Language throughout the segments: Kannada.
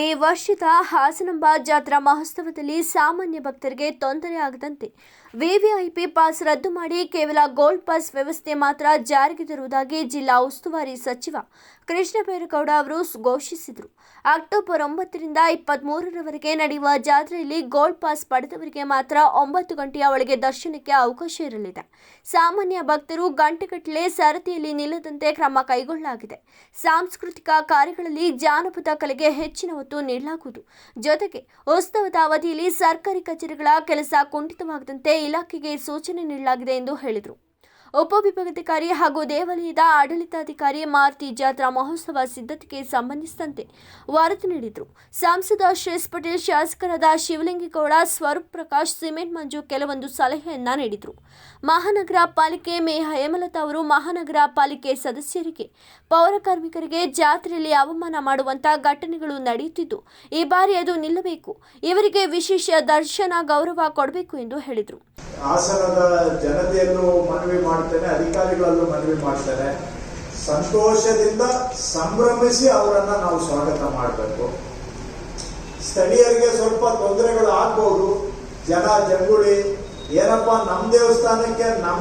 ಈ ವರ್ಷದ ಹಾಸನಾಂಬ ಜಾತ್ರಾ ಮಹೋತ್ಸವದಲ್ಲಿ ಸಾಮಾನ್ಯ ಭಕ್ತರಿಗೆ ತೊಂದರೆ ಆಗದಂತೆ ವಿವಿಐಪಿ ಪಾಸ್ ರದ್ದು ಮಾಡಿ ಕೇವಲ ಗೋಲ್ಡ್ ಪಾಸ್ ವ್ಯವಸ್ಥೆ ಮಾತ್ರ ಜಾರಿಗೆ ತರುವುದಾಗಿ ಜಿಲ್ಲಾ ಉಸ್ತುವಾರಿ ಸಚಿವ ಕೃಷ್ಣ ಬೈರೇಗೌಡ ಅವರು ಘೋಷಿಸಿದರು. ಅಕ್ಟೋಬರ್ ಒಂಬತ್ತರಿಂದ ಇಪ್ಪತ್ತ್ಮೂರರವರೆಗೆ ನಡೆಯುವ ಜಾತ್ರೆಯಲ್ಲಿ ಗೋಲ್ಡ್ ಪಾಸ್ ಪಡೆದವರಿಗೆ ಮಾತ್ರ ಒಂಬತ್ತು ಗಂಟೆಯ ಒಳಗೆ ದರ್ಶನಕ್ಕೆ ಅವಕಾಶ ಇರಲಿದೆ. ಸಾಮಾನ್ಯ ಭಕ್ತರು ಗಂಟೆಗಟ್ಟಲೆ ಸರತಿಯಲ್ಲಿ ನಿಲ್ಲದಂತೆ ಕ್ರಮ ಕೈಗೊಳ್ಳಲಾಗಿದೆ. ಸಾಂಸ್ಕೃತಿಕ ಕಾರ್ಯಗಳಲ್ಲಿ ಜಾನಪದ ಕಲೆಗೆ ಹೆಚ್ಚಿನ ಒತ್ತು ನೀಡಲಾಗುವುದು. ಜೊತೆಗೆ ಉತ್ಸವದ ಅವಧಿಯಲ್ಲಿ ಸರ್ಕಾರಿ ಕಚೇರಿಗಳ ಕೆಲಸ ಕುಂಠಿತವಾಗದಂತೆ ಇಲಾಖೆಗೆ ಸೂಚನೆ ನೀಡಲಾಗಿದೆ ಎಂದು ಹೇಳಿದರು. ಉಪವಿಭಾಗಾಧಿಕಾರಿ ಹಾಗೂ ದೇವಾಲಯದ ಆಡಳಿತಾಧಿಕಾರಿ ಮಾರುತಿ ಜಾತ್ರಾ ಮಹೋತ್ಸವ ಸಿದ್ಧತೆಗೆ ಸಂಬಂಧಿಸಿದಂತೆ ವರದಿ ನೀಡಿದರು. ಸಂಸದ ಶ್ರೇಷ್ ಪಟೇಲ್, ಶಾಸಕರಾದ ಶಿವಲಿಂಗೇಗೌಡ, ಸ್ವರೂಪ್ ಪ್ರಕಾಶ್, ಸಿಮೆಂಟ್ ಮಂಜು ಕೆಲವೊಂದು ಸಲಹೆಯನ್ನ ನೀಡಿದರು. ಮಹಾನಗರ ಪಾಲಿಕೆ ಮೇ ಹೇಮಲತಾ ಅವರು ಮಹಾನಗರ ಪಾಲಿಕೆ ಸದಸ್ಯರಿಗೆ, ಪೌರ ಕಾರ್ಮಿಕರಿಗೆ ಜಾತ್ರೆಯಲ್ಲಿ ಅವಮಾನ ಮಾಡುವಂತಹ ಘಟನೆಗಳು ನಡೆಯುತ್ತಿದ್ದು, ಈ ಬಾರಿ ಅದು ನಿಲ್ಲಬೇಕು. ಇವರಿಗೆ ವಿಶೇಷ ದರ್ಶನ ಗೌರವ ಕೊಡಬೇಕು ಎಂದು ಹೇಳಿದರು. ಹಾಸನದ ಜನತೆಯಲ್ಲೂ ಮನವಿ ಮಾಡ್ತೇನೆ, ಅಧಿಕಾರಿಗಳಲ್ಲೂ ಮನವಿ ಮಾಡ್ತೇನೆ. ಸಂತೋಷದಿಂದ ಸಂಭ್ರಮಿಸಿ ಅವರನ್ನ ನಾವು ಸ್ವಾಗತ ಮಾಡಬೇಕು. ಸ್ಥಳೀಯರಿಗೆ ಸ್ವಲ್ಪ ತೊಂದರೆಗಳು ಆಗ್ಬೋದು. ಜನ ಜಂಗುಳಿ, ಏನಪ್ಪ ನಮ್ ದೇವಸ್ಥಾನಕ್ಕೆ, ನಮ್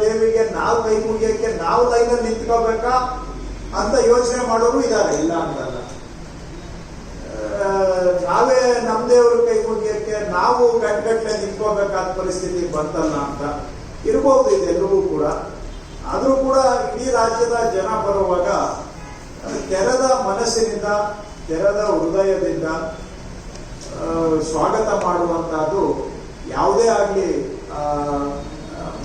ದೇವಿಗೆ ನಾವು ಕೈ ಮುಗಿಯಕ್ಕೆ ನಾವು ಲೈನಲ್ಲಿ ನಿಂತ್ಕೋಬೇಕಾ ಅಂತ ಯೋಚನೆ ಮಾಡೋರು ಇದ್ದಾರೆ. ಇಲ್ಲ ಅಂತಲ್ಲ ಆ, ನಾವೇ ನಮ್ ದೇವ್ರ ಕೈ ಮುಗಿಯಕ್ಕೆ ನಾವು ಗಂಟೆಗಟ್ಟಲೆ ನಿಂತ್ಕೋಬೇಕಾದ ಪರಿಸ್ಥಿತಿ ಬಂತಲ್ಲ ಅಂತ ಇರ್ಬೋದು ಇದೆಲ್ಲವೂ ಕೂಡ. ಆದರೂ ಕೂಡ ಇಡೀ ರಾಜ್ಯದ ಜನ ಬರುವಾಗ ತೆರೆದ ಮನಸ್ಸಿನಿಂದ, ತೆರೆದ ಹೃದಯದಿಂದ ಸ್ವಾಗತ ಮಾಡುವಂತಹದ್ದು ಯಾವುದೇ ಆಗಲಿ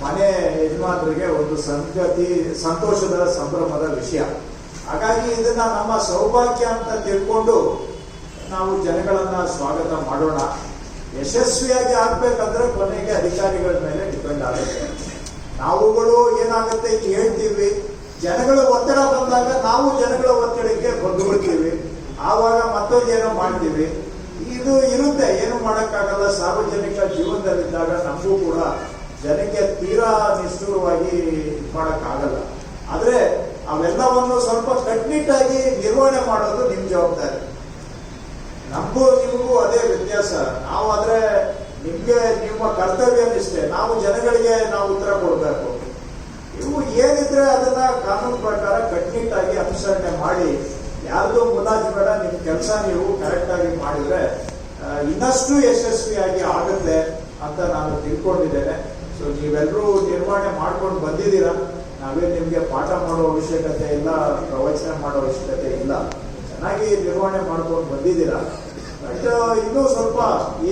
ಮನೆ ಯಜಮಾನರಿಗೆ ಒಂದು ಸಂಗತಿ, ಸಂತೋಷದ ಸಂಭ್ರಮದ ವಿಷಯ. ಹಾಗಾಗಿ ಇದನ್ನ ನಮ್ಮ ಸೌಭಾಗ್ಯ ಅಂತ ತಿಳ್ಕೊಂಡು ನಾವು ಜನಗಳನ್ನ ಸ್ವಾಗತ ಮಾಡೋಣ. ಯಶಸ್ವಿಯಾಗಿ ಆಗ್ಬೇಕಂದ್ರೆ ಕೊನೆಗೆ ಅಧಿಕಾರಿಗಳ ಮೇಲೆ ಡಿಪೆಂಡ್ ಆಗುತ್ತೆ. ನಾವುಗಳು ಏನಾಗುತ್ತೆ ಕೇಳ್ತೀವಿ ಜನಗಳ ಒತ್ತಡ ಬಂದಾಗ ನಾವು ಜನಗಳ ಒತ್ತಡಕ್ಕೆ ಬಂದ್ಬಿಡ್ತೀವಿ ಆವಾಗ ಮತ್ತೊಂದೇನೋ ಮಾಡ್ತೀವಿ. ಇದು ಇರುತ್ತೆ, ಏನು ಮಾಡೋಕ್ಕಾಗಲ್ಲ. ಸಾರ್ವಜನಿಕ ಜೀವನದಲ್ಲಿದ್ದಾಗ ನಮಗೂ ಕೂಡ ಜನಕ್ಕೆ ತೀರಾ ನಿಷ್ಠುರವಾಗಿ ಮಾಡೋಕ್ಕಾಗಲ್ಲ. ಆದ್ರೆ ಅವೆಲ್ಲವನ್ನು ಸ್ವಲ್ಪ ಕಟ್ನಿಟ್ಟಾಗಿ ನಿರ್ವಹಣೆ ಮಾಡೋದು ನಿಮ್ಮ ಜವಾಬ್ದಾರಿ. ನಮಗೂ ನಿಮಗೂ ವ್ಯತ್ಯಾಸ ನಾವು ಆದ್ರೆ ನಿಮ್ಗೆ ನಿಮ್ಮ ಕರ್ತವ್ಯ ನಿಷ್ಠೆ ನಾವು ಜನಗಳಿಗೆ ನಾವು ಉತ್ತರ ಕೊಡಬೇಕು ಇವು ಏನಿದ್ರೆ ಅದನ್ನ ಕಾನೂನು ಪ್ರಕಾರ ಕಟ್ನಿಟ್ಟಾಗಿ ಅನುಸರಣೆ ಮಾಡಿ, ಯಾರ್ದು ಮುಲಾಜು ಬೇಡ, ನಿಮ್ ಕೆಲಸ ನೀವು ಕರೆಕ್ಟ್ ಆಗಿ ಮಾಡಿದ್ರೆ ಇನ್ನಷ್ಟು ಯಶಸ್ವಿಯಾಗಿ ಆಗುತ್ತೆ ಅಂತ ನಾನು ತಿಳ್ಕೊಂಡಿದ್ದೇನೆ. ಸೊ ನೀವೆಲ್ಲರೂ ನಿರ್ವಹಣೆ ಮಾಡ್ಕೊಂಡು ಬಂದಿದ್ದೀರಾ? ನಾವೇ ನಿಮ್ಗೆ ಪಾಠ ಮಾಡೋ ಅವಶ್ಯಕತೆ ಇಲ್ಲ, ಪ್ರವಚನ ಮಾಡೋ ಅವಶ್ಯಕತೆ ಇಲ್ಲ. ಚೆನ್ನಾಗಿ ನಿರ್ವಹಣೆ ಮಾಡ್ಕೊಂಡು ಬಂದಿದ್ದೀರಾ? ಬಟ್ ಇನ್ನೂ ಸ್ವಲ್ಪ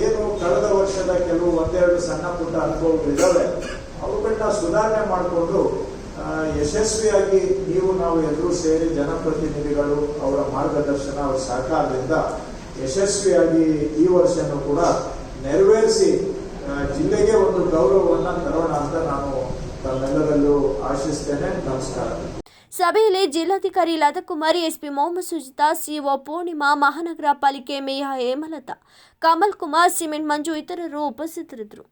ಏನು ಕಳೆದ ವರ್ಷದ ಕೆಲವು ಒಂದೆರಡು ಸಣ್ಣ ಪುಟ್ಟ ಅನುಭವಗಳಿದ್ದಾವೆ ಅವುಗಳನ್ನ ಸುಧಾರಣೆ ಮಾಡಿಕೊಂಡು ಯಶಸ್ವಿಯಾಗಿ ನೀವು ನಾವು ಎಲ್ಲರೂ ಸೇರಿ ಜನಪ್ರತಿನಿಧಿಗಳು ಅವರ ಮಾರ್ಗದರ್ಶನ, ಅವರ ಸಹಕಾರದಿಂದ ಯಶಸ್ವಿಯಾಗಿ ಈ ವರ್ಷನೂ ಕೂಡ ನೆರವೇರಿಸಿ ಜಿಲ್ಲೆಗೆ ಒಂದು ಗೌರವವನ್ನು ತರೋಣ ಅಂತ ನಾನು ತಮ್ಮೆಲ್ಲರಲ್ಲೂ ಆಶಿಸ್ತೇನೆ. ನಮಸ್ಕಾರ. ಸಭೆಯಲ್ಲಿ ಜಿಲ್ಲಾಧಿಕಾರಿ ಲತಾಕುಮಾರಿ, ಎಸ್ಪಿ ಮೊಹಮ್ಮದ್ ಸುಜಿತಾ ಸಿಒ ಪೂರ್ಣಿಮಾ, ಮಹಾನಗರ ಪಾಲಿಕೆ ಮೇಯರ್ ಹೇಮಲತಾ, ಕಮಲ್ ಕುಮಾರ್, ಸಿಮೆಂಟ್ ಮಂಜು ಇತರರು ಉಪಸ್ಥಿತರಿದ್ದರು.